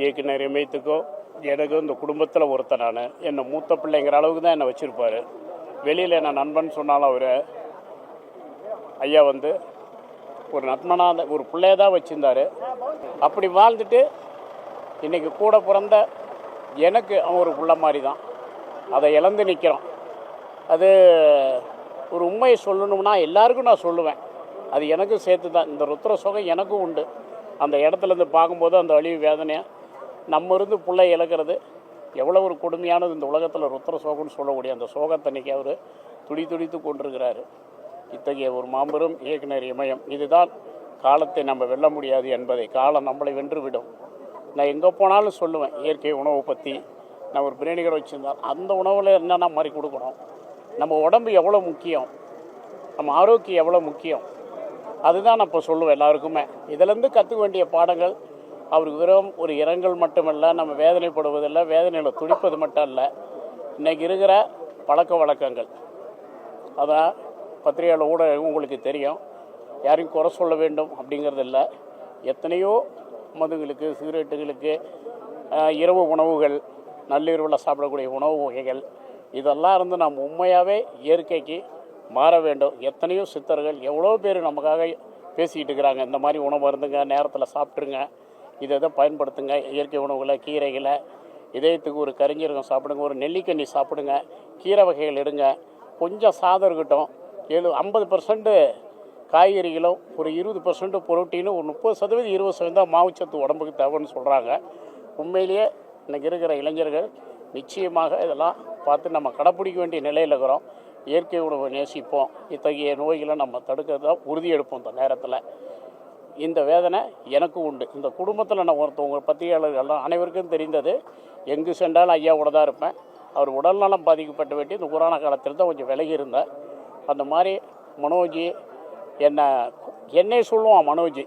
இயக்குனர் இமயத்துக்கோ எனக்கும் இந்த குடும்பத்தில் ஒருத்தன் நான். என்னை மூத்த பிள்ளைங்கிற அளவுக்கு தான் என்னை வச்சுருப்பார். வெளியில் என்ன நண்பன் சொன்னாலும் அவர் ஐயா வந்து ஒரு நண்பனாக ஒரு பிள்ளைய தான் வச்சுருந்தாரு. அப்படி வாழ்ந்துட்டு இன்றைக்கி கூட பிறந்த எனக்கு அவன் ஒரு பிள்ளை மாதிரி தான். அதை இழந்து நிற்கிறோம் அது ஒரு உண்மையை சொல்லணும்னா எல்லாருக்கும் நான் சொல்லுவேன். அது எனக்கும் சேர்த்து தான் இந்த ருத்ர சுகம் எனக்கும் உண்டு. அந்த இடத்துல இருந்து பார்க்கும்போது அந்த அழிவு வேதனையாக நம்ம இருந்து பிள்ளை இழக்கிறது. எவ்வளோ ஒரு கொடுமையானது இந்த உலகத்தில் ருத்ர சோகம்னு சொல்லக்கூடிய அந்த சோகத்தன்னைக்கு அவர் துடி துடித்து கொண்டிருக்கிறாரு. இத்தகைய ஒரு மாபெரும் இயக்குனர் இமயம். இதுதான் காலத்தை நம்ம வெல்ல முடியாது என்பதை. காலம் நம்மளை வென்றுவிடும் நான் எங்கே போனாலும் சொல்லுவேன் இயற்கை உணவை பற்றி நான் ஒரு பிரியாணி கடை வச்சுருந்தேன் அந்த உணவில் என்னென்ன மாதிரி கொடுக்கணும்? நம்ம உடம்பு எவ்வளோ முக்கியம்? நம்ம ஆரோக்கியம் எவ்வளோ முக்கியம்? அதுதான் நான் இப்போ சொல்லுவேன் எல்லாருக்குமே. இதிலேருந்து கற்றுக்க வேண்டிய பாடங்கள் அவருக்கு வெறும் ஒரு இரங்கல் மட்டுமல்ல நம்ம வேதனைப்படுவதில்லை வேதனையில் துடிப்பது மட்டும் இல்லை இன்றைக்கி இருக்கிற பழக்க வழக்கங்கள். அதான் பத்திரிகையாளர் ஊடகம் உங்களுக்கு தெரியும். யாரையும் குறை சொல்ல வேண்டும் அப்படிங்கிறது இல்லை. எத்தனையோ மதுங்களுக்கு சிகரெட்டுகளுக்கு இரவு உணவுகள் நள்ளிரவில் சாப்பிடக்கூடிய உணவு வகைகள் இதெல்லாம் இருந்து நாம் உண்மையாகவே இயற்கைக்கு மாற வேண்டும். எத்தனையோ சித்தர்கள் எவ்வளோ பேர் நமக்காக பேசிக்கிட்டு இருக்கிறாங்க. இந்த மாதிரி உணவு இருந்துங்க நேரத்தில் சாப்பிட்ருங்க இதை தான் பயன்படுத்துங்க. இயற்கை உணவுகளை கீரைகளை இதயத்துக்கு ஒரு கரிஞ்சீரகம் சாப்பிடுங்க. ஒரு நெல்லிக்கண்ணி சாப்பிடுங்க. கீரை வகைகள் எடுங்க. கொஞ்சம் சாதம் இருக்கட்டும். ஏழு ஐம்பது பர்சன்ட்டு காய்கறிகளும் ஒரு இருபது பர்சன்ட் புரோட்டீனும் ஒரு முப்பது சதவீதம் இருபது சதவீதம் மாவுச்சத்து உடம்புக்கு தேவைன்னு சொல்கிறாங்க உண்மையிலேயே இன்றைக்கி இருக்கிற இளைஞர்கள் நிச்சயமாக இதெல்லாம் பார்த்து நம்ம கடைப்பிடிக்க வேண்டிய நிலையில் இருக்கிறோம். இயற்கை உணவை நேசிப்போம். இத்தகைய நோய்களை நம்ம தடுக்கிறதா உறுதி எடுப்போம் இந்த நேரத்தில். இந்த வேதனை எனக்கும் உண்டு. இந்த குடும்பத்தில் நான் ஒருத்தவங்க பத்திரிகையாளர்கள்லாம் அனைவருக்கும் தெரிந்தது. எங்கு சென்றாலும் ஐயாவோட தான் இருப்பேன். அவர் உடல்நலம் பாதிக்கப்பட்டு வேண்டி இந்த கொரோனா காலத்தில் தான் கொஞ்சம் விலகி இருந்தேன் அந்த மாதிரி மனோஜி என்னை என்னை சொல்லுவான் மனோஜி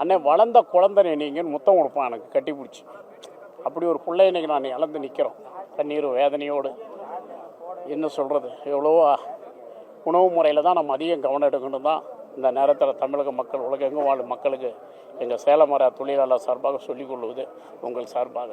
அண்ணே வளர்ந்த குழந்தை நீங்கன்னு முத்தம் கொடுப்பான் எனக்கு கட்டி பிடிச்சி. அப்படி ஒரு பிள்ளை இன்னைக்கு நான் இழந்து நிற்கிறோம் கண்ணீர் வேதனையோடு. என்ன சொல்கிறது எவ்வளவோ உணவு முறையில் தான் நம்ம அதிகம் கவனம் எடுக்கணும் தான். இந்த நேரத்தில் தமிழக மக்கள் உலகெங்கும் வாழும் மக்களுக்கு எங்கள் சேலமர தொழிலாளர் சார்பாக சொல்லிக் கொள்வது உங்கள் சார்பாக.